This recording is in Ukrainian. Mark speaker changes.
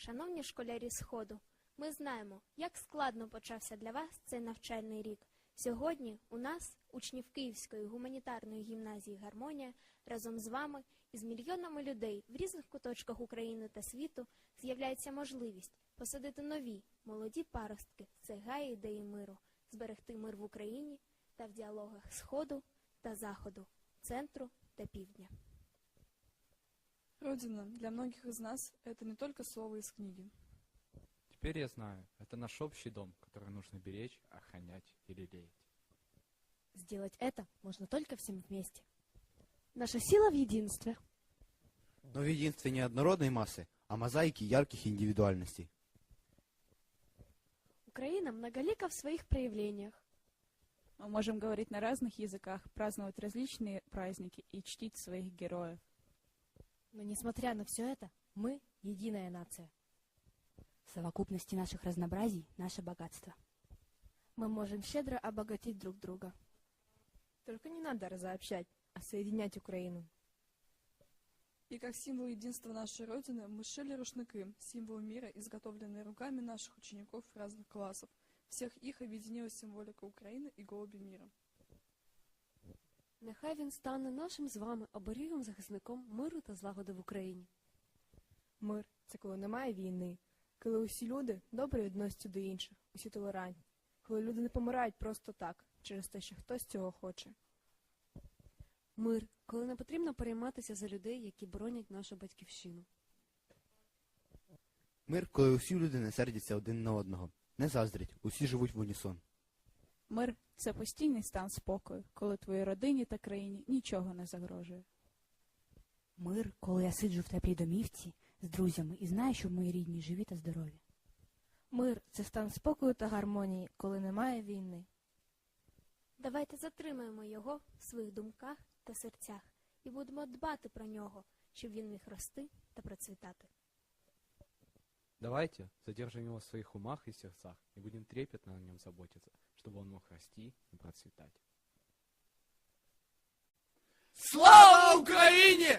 Speaker 1: Шановні школярі Сходу, ми знаємо, як складно почався для вас цей навчальний рік. Сьогодні у нас, учнів Київської гуманітарної гімназії Гармонія, разом з вами і з мільйонами людей в різних куточках України та світу з'являється можливість посадити нові молоді паростки гаї ідеї миру, зберегти мир в Україні та в діалогах Сходу та Заходу, центру та півдня.
Speaker 2: Родина для многих из нас – это не только слово из книги.
Speaker 3: Теперь я знаю, это наш общий дом, который нужно беречь, охранять и лелеять.
Speaker 4: Сделать это можно только всем вместе.
Speaker 5: Наша сила в единстве.
Speaker 6: Но в единстве не однородной массы, а мозаики ярких индивидуальностей.
Speaker 5: Украина многолика в своих проявлениях.
Speaker 2: Мы можем говорить на разных языках, праздновать различные праздники и чтить своих героев.
Speaker 4: Но несмотря на все это, мы единая нация.
Speaker 7: В совокупности наших разнообразий – наше богатство.
Speaker 5: Мы можем щедро обогатить друг друга.
Speaker 4: Только не надо разообщать, а соединять Украину.
Speaker 2: И как символ единства нашей Родины мы сшили рушники, символ мира, изготовленные руками наших учеников разных классов. Всех их объединила символика Украины и голуби мира.
Speaker 5: Нехай він стане нашим з вами оберігом захисником миру та злагоди в Україні.
Speaker 4: Мир це коли немає війни, коли усі люди добре відносяться до інших, усі толерантні, коли люди не помирають просто так, через те, що хтось цього хоче.
Speaker 5: Мир, коли не потрібно перейматися за людей, які боронять нашу батьківщину.
Speaker 6: Мир, коли усі люди не сердяться один на одного, не заздрять, усі живуть в унісон.
Speaker 2: Мир – це постійний стан спокою, коли твоїй родині та країні нічого не загрожує.
Speaker 7: Мир, коли я сиджу в теплій домівці з друзями і знаю, що мої рідні живі та здорові.
Speaker 4: Мир це стан спокою та гармонії, коли немає війни.
Speaker 1: Давайте затримаємо його в своїх думках та серцях і будемо дбати про нього, щоб він міг рости та процвітати.
Speaker 3: Давайте задержим его в своих умах и сердцах и будем трепетно о нем заботиться, чтобы он мог расти и процветать.
Speaker 8: Слава Україні!